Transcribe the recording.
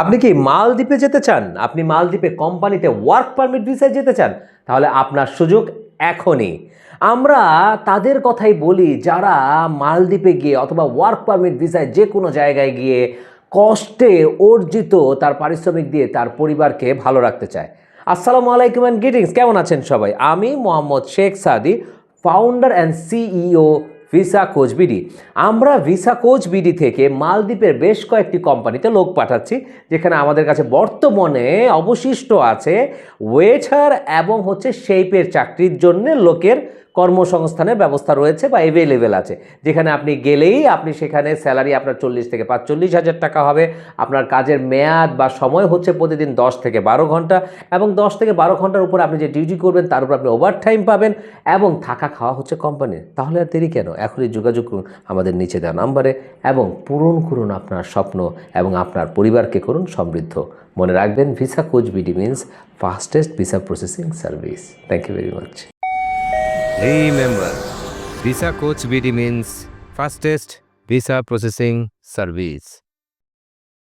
আপনি কি মালদ্বীপে যেতে চান? আপনি মালদ্বীপে কোম্পানিতে ওয়ার্ক পারমিট ভিসায় যেতে চান? তাহলে আপনার সুযোগ এখনই। আমরা তাদের কথাই বলি, যারা মালদ্বীপে গিয়ে অথবা ওয়ার্ক পারমিট ভিসায় যে কোনো জায়গায় গিয়ে কষ্টে অর্জিত তার পারিশ্রমিক দিয়ে তার পরিবারকে ভালো রাখতে চায়। আসসালামু আলাইকুম অ্যান্ড গ্রিটিংস কেমন আছেন সবাই? আমি Mohammad Sheikh Sadi founder and CEO Visa coach BD আমরা ভিসা কোচবিডি থেকে মালদ্বীপের বেশ কয়েকটি কোম্পানিতে লোক পাঠাচ্ছি, যেখানে আমাদের কাছে বর্তমানে অবশিষ্ট আছে ওয়েটার এবং হচ্ছে শেপের চাকরির জন্য লোকের কর্মসংস্থানের ব্যবস্থা রয়েছে বা অ্যাভেলেবেল আছে। যেখানে আপনি গেলেই আপনি সেখানে স্যালারি আপনার চল্লিশ থেকে পাঁচচল্লিশ হাজার টাকা হবে। আপনার কাজের মেয়াদ বা সময় হচ্ছে প্রতিদিন দশ থেকে বারো ঘণ্টা এবং দশ থেকে বারো ঘণ্টার উপর আপনি যে ডিউটি করবেন, তার উপর আপনি ওভার টাইম পাবেন এবং থাকা খাওয়া হচ্ছে কোম্পানির তাহলে আর দেরি কেন? এখনই যোগাযোগ করুন আমাদের নিচে দেওয়া নাম্বারে এবং পূরণ করুন আপনার স্বপ্ন এবং আপনার পরিবারকে করুন সমৃদ্ধ। মনে রাখবেন Visa coach BD means fastest visa processing service thank you very much Remember, Visa Coach BD means fastest visa processing service.